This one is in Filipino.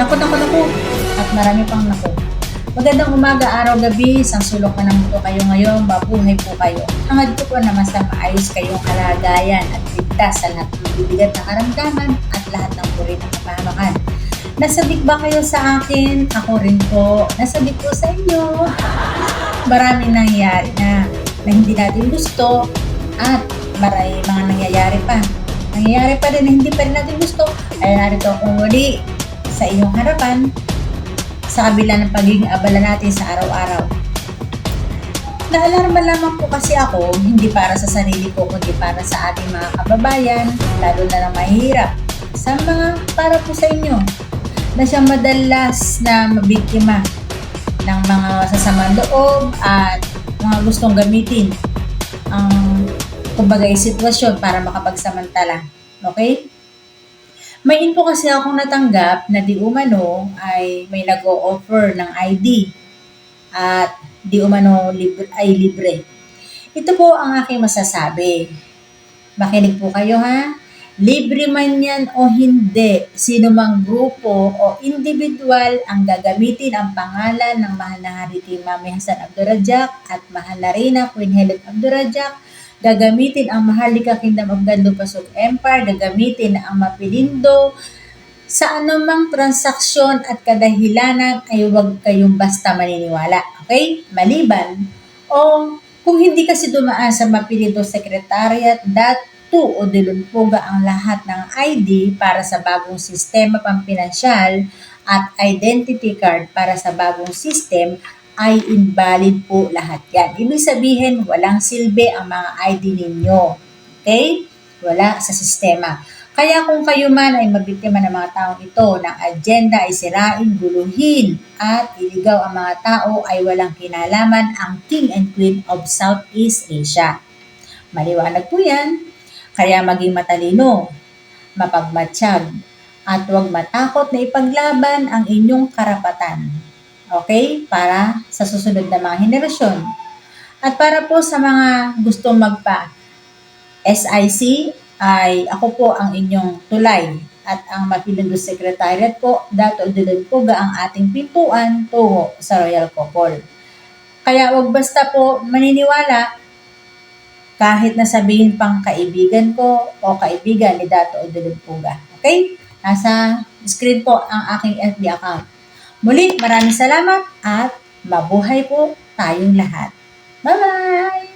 Naku, naku, naku. At marami pang naku. Magandang umaga, araw, gabi. Sang sulok man ang mundo kayo ngayon. Mabuhay po kayo. Hangad ko po na mas na maayos kayong kalagayan at ligtas sa lahat ng bibigat na karamdaman at lahat ng puri ng kapahamakan. Nasabik ba kayo sa akin? Ako rin po. Nasabik po sa inyo. Maraming nangyayari na na hindi natin gusto at marami mga nangyayari pa. Nangyayari pa rin na hindi pa rin natin gusto. Ay narito akong muli sa inyong harapan sa kabila ng pagiging abala natin sa araw-araw. Naalarma lamang po kasi ako, hindi para sa sarili ko, kundi para sa ating mga kababayan, lalo na ng mahirap. Sa mga para po sa inyo, na siyang madalas na mabiktima ng mga sasamang loob at mga gustong gamitin ang kumbaga sitwasyon para makapagsamantala. Okay? May info kasi akong natanggap na di umano ay may nag-o-offer ng ID at di umano libre, ay libre. Ito po ang aking masasabi. Makinig po kayo ha. Libre man yan o hindi, sino mang grupo o individual ang gagamitin ang pangalan ng mahal na Hariti Mami Hasan Abdurajak at mahal na Rina Queen Helen Abdurajak gagamitin ang Maharlika Kingdom of God Pasok Empire, gagamitin ang Mapilindo, sa anumang transaksyon at kadahilanan ay huwag kayong basta maniniwala. Okay? Maliban o kung hindi kasi dumaan sa Mapilindo Secretariat, dat o dilunpuga ang lahat ng ID para sa bagong sistema pampinansyal at identity card para sa bagong system ay invalid po lahat yan. Ibig sabihin, walang silbi ang mga ID ninyo. Okay? Wala sa sistema. Kaya kung kayo man ay mabiktima ng mga taong ito ng agenda ay sirain, guluhin at iligaw ang mga tao ay walang kinalaman ang King and Queen of Southeast Asia. Maliwanag po yan. Kaya maging matalino, mapagmatsyag, at huwag matakot na ipaglaban ang inyong karapatan. Okay? Para sa susunod na mga henerasyon. At para po sa mga gustong magpa SIC, ay ako po ang inyong tulay at ang Mapilundo Secretariat po, Dato Dulon Puga ang ating pintuan tungo sa Royal Couple. Kaya wag basta po maniniwala kahit na sabihin pang kaibigan ko o kaibigan ni Dato Dulon Puga. Okay? Nasa screen po ang aking FB account. Muli, maraming salamat at mabuhay po tayong lahat. Bye-bye!